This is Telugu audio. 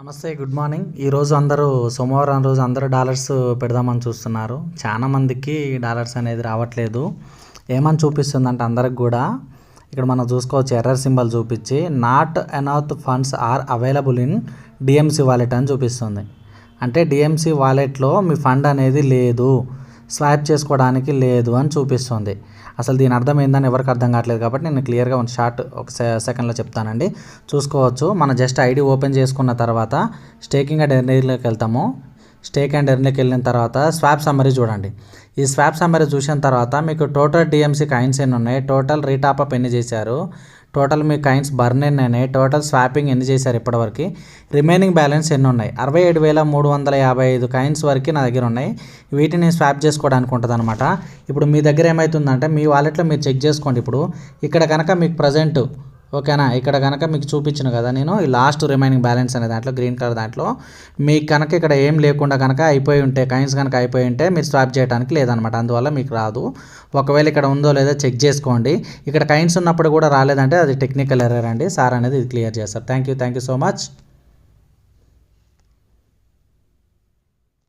నమస్తే గుడ్ మార్నింగ్. ఈరోజు అందరూ సోమవారం రోజు అందరూ డాలర్స్ పెడదామని చూస్తున్నారు. చాలా మందికి డాలర్స్ అనేది రావట్లేదు. ఏమని చూపిస్తుందంటే అందరికి కూడా ఇక్కడ మనం చూసుకోవచ్చు ఎర్రర్ సింబల్ చూపించి not enough funds are available in DMC wallet అని చూపిస్తుంది. అంటే డిఎంసి వాలెట్లో మీ ఫండ్ అనేది లేదు. స్వాప్ చేసుకోవడానికి లేదు అని చూపిస్తుంది. అసలు దీని అర్థం ఏందని ఎవరికి అర్థం కావట్లేదు కాబట్టి నేను క్లియర్గా ఒక షార్ట్ ఒక సెకండ్లో చెప్తానండి. చూసుకోవచ్చు. మనం జస్ట్ ఐడి ఓపెన్ చేసుకున్న తర్వాత స్టేకింగ్ అండ్ ఎర్నీలోకి వెళ్తాము. స్టేక్ అండ్ ఎర్నీకి వెళ్ళిన తర్వాత స్వాప్ సమ్మరీ చూడండి. ఈ స్వాప్ సమ్మరీ చూసిన తర్వాత మీకు టోటల్ డిఎంసీ కాయిన్స్ ఎన్ని ఉన్నాయి? టోటల్ రీటాపప్ ఎన్ని చేశారు? టోటల్ మీ కాయిన్స్ బర్న్ ఎన్ని అయినాయి. టోటల్ స్వాపింగ్ ఎన్ని చేశారు ఇప్పటివరకు? రిమైనింగ్ బ్యాలెన్స్ ఎన్ని ఉన్నాయి? అరవై ఏడు వేల మూడు వందల యాభై ఐదు కాయిన్స్ వరకు నా దగ్గర ఉన్నాయి. వీటిని స్వాప్ చేసుకోవడానికి ఉంటుంది అనమాట ఇప్పుడు మీ దగ్గర ఏమవుతుందంటే మీ వాలెట్లో మీరు చెక్ చేసుకోండి ఇప్పుడు. ఇక్కడ కనుక మీకు ప్రజెంట్ ఓకేనా? ఇక్కడ కనుక మీకు చూపించిన కదా నేను ఈ లాస్ట్ రిమైనింగ్ బ్యాలెన్స్ అనే దాంట్లో గ్రీన్ కలర్ దాంట్లో మీకు కనుక ఇక్కడ ఏం లేకుండా కనుక అయిపోయి ఉంటే కాయిన్స్ కనుక అయిపోయి ఉంటే మీరు స్వాప్ చేయడానికి లేదనమాట అందువల్ల మీకు రాదు. ఒకవేళ ఇక్కడ ఉందో లేదో చెక్ చేసుకోండి. ఇక్కడ కాయిన్స్ ఉన్నప్పుడు కూడా రాలేదంటే అది టెక్నికల్ ఎర్రర్ అండి. సార్ అనేది ఇది క్లియర్ చేస్తారు. Thank you thank you so much